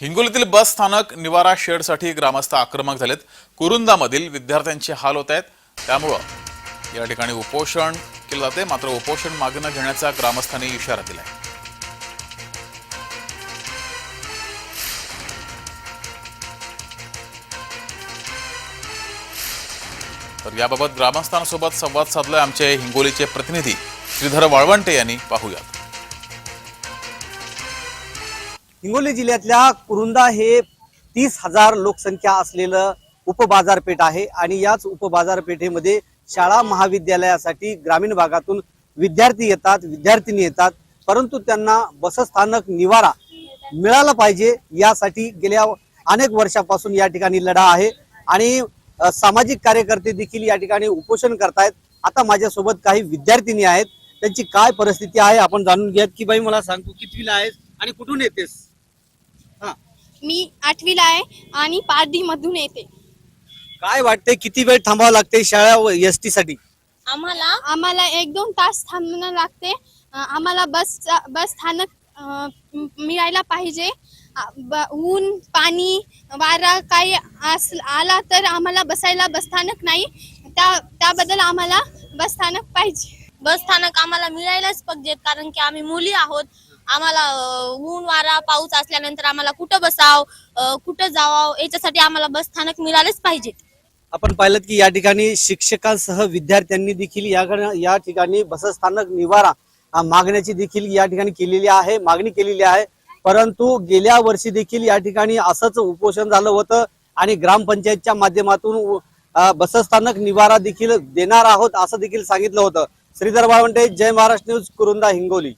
हिंगोलीतील बस स्थानक निवारा शेडसाठी ग्रामस्थ आक्रमक झालेत. कुरुंदामधील विद्यार्थ्यांचे हाल होत आहेत. त्यामुळं या ठिकाणी उपोषण केलं जाते. मात्र उपोषण मागे न घेण्याचा ग्रामस्थांनी इशारा दिलाय. तर याबाबत ग्रामस्थांसोबत संवाद साधलाय आमचे हिंगोलीचे प्रतिनिधी श्रीधर वाळवंटे यांनी. पाहूयात. हिंगोली जिल्ह्यातल्या कुरुंदा हे तीस हजार लोकसंख्या असलेलं उपबाजारपेठ आहे आणि याच उपबाजारपेठेमध्ये शाळा महाविद्यालयासाठी ग्रामीण भागातून विद्यार्थी येतात विद्यार्थिनी येतात परंतु त्यांना बसस्थानक निवारा मिळाला पाहिजे यासाठी गेल्या अनेक वर्षापासून या ठिकाणी लढा आहे आणि सामाजिक कार्यकर्ते देखील या ठिकाणी उपोषण करतायत. आता माझ्यासोबत काही विद्यार्थिनी आहेत. त्यांची काय परिस्थिती आहे आपण जाणून घेऊयात. की बाई मला सांगतो कितवीला आहेस आणि कुठून येतेस? हा. मी आठवीला आहे आणि पारधी मधून येते. काय वाटते किती वेळ थांबावं लागते शाळा एस टी साठी? आम्हाला? आम्हाला एक दोन तास थांबणं लागते. अं, आम्हाला बस बस स्थानक अं, म- मिळायला पाहिजे. आ, ब- ऊन पाणी वारा काही अस आला तर आम्हाला बसायला बसस्थानक नाही. त्या त्याबद्दल आम्हाला बसस्थानक पाहिजे. बस स्थानक आम्हाला मिळायलाच पाहिजेत कारण की आम्ही मुली आहोत. आम्हाला ऊन वारा पाऊस असल्यानंतर आम्हाला कुठं बसाव कुठं जावं याच्यासाठी आम्हाला बस स्थानक मिळालेच पाहिजे आपण पाहिलं की या ठिकाणी शिक्षकांसह विद्यार्थ्यांनी देखील या ठिकाणी बसस्थानक निवारा मागण्याची देखील या ठिकाणी केलेली आहे मागणी केलेली आहे. परंतु गेल्या वर्षी देखील या ठिकाणी असंच उपोषण झालं होतं आणि ग्रामपंचायतच्या माध्यमातून बसस्थानक निवारा देखील देणार आहोत असं देखील सांगितलं होतं. श्रीधर बावंटे जय महाराष्ट्र न्यूज कुरुंदा हिंगोली.